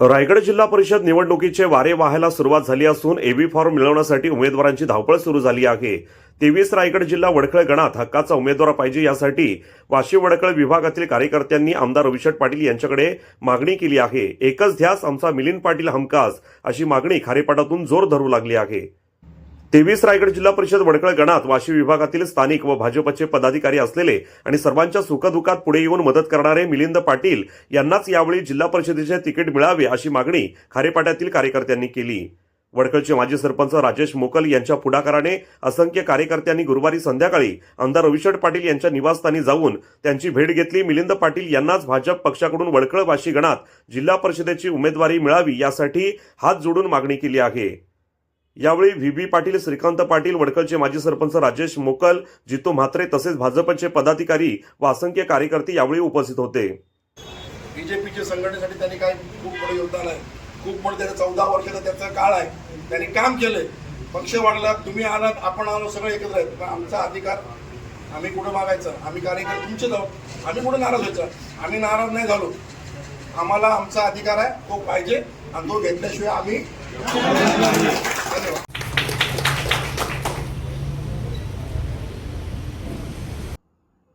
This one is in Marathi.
रायगड जिल्हा परिषद निवडणुकीचे वारे वाहायला सुरुवात झाली असून एबी फॉर्म मिळवण्यासाठी उमेदवारांची धावपळ सुरू झाली आहे. तेवीस रायगड जिल्हा वडखळ गणात हक्काचा उमेदवार पाहिजे यासाठी वाशी वडखळ विभागातील कार्यकर्त्यांनी आमदार रविशट पाटील यांच्याकडे मागणी केली आहे. एकच ध्यास आमचा मिलिंद पाटील हमखास अशी मागणी खारेपाटातून जोर धरू लागली आहे. तेवीस रायगड जिल्हा परिषद वडकळ गणात वाशी विभागातील स्थानिक व भाजपचे पदाधिकारी असलेले आणि सर्वांच्या सुखदुःखात पुढे येऊन मदत करणारे मिलिंद पाटील यांनाच यावेळी जिल्हा परिषदेचे तिकीट मिळावे अशी मागणी खारेपाट्यातील कार्यकर्त्यांनी केली. वडकळचे माजी सरपंच राजेश मोकल यांच्या पुढाकाराने असंख्य कार्यकर्त्यांनी गुरुवारी संध्याकाळी आमदार रविशट पाटील यांच्या निवासस्थानी जाऊन त्यांची भेट घेतली. मिलिंद पाटील यांनाच भाजप पक्षाकडून वडकळ वाशी गणात जिल्हा परिषदेची उमेदवारी मिळावी यासाठी हात जोडून मागणी केली आहे. यावेळी व्ही बी पाटील श्रीकांत पाटील वडकलचे माजी सरपंच राजेश मोकल जितू म्हात्रे तसेच भाजपचे पदाधिकारी व असंख्य कार्यकर्ते यावेळी उपस्थित होते. बीजेपीच्या संघटनेसाठी त्यांनी काय खूप मोठं योगदान आहे. खूप मोठं त्याचं चौदा वर्षाचा त्याचा काळ आहे. त्यांनी काम केलंय. पक्ष वाढला तुम्ही आलात आपण आलो सगळे एकत्र आहेत. पण आमचा अधिकार आम्ही कुठं मागायचं? आम्ही कार्यकर्ते तुमचे जाऊ आम्ही कुठं नाराज व्हायचं? आम्ही नाराज नाही झालो. आम्हाला आमचा अधिकार आहे तो पाहिजे. आणि तो घेतल्याशिवाय आम्ही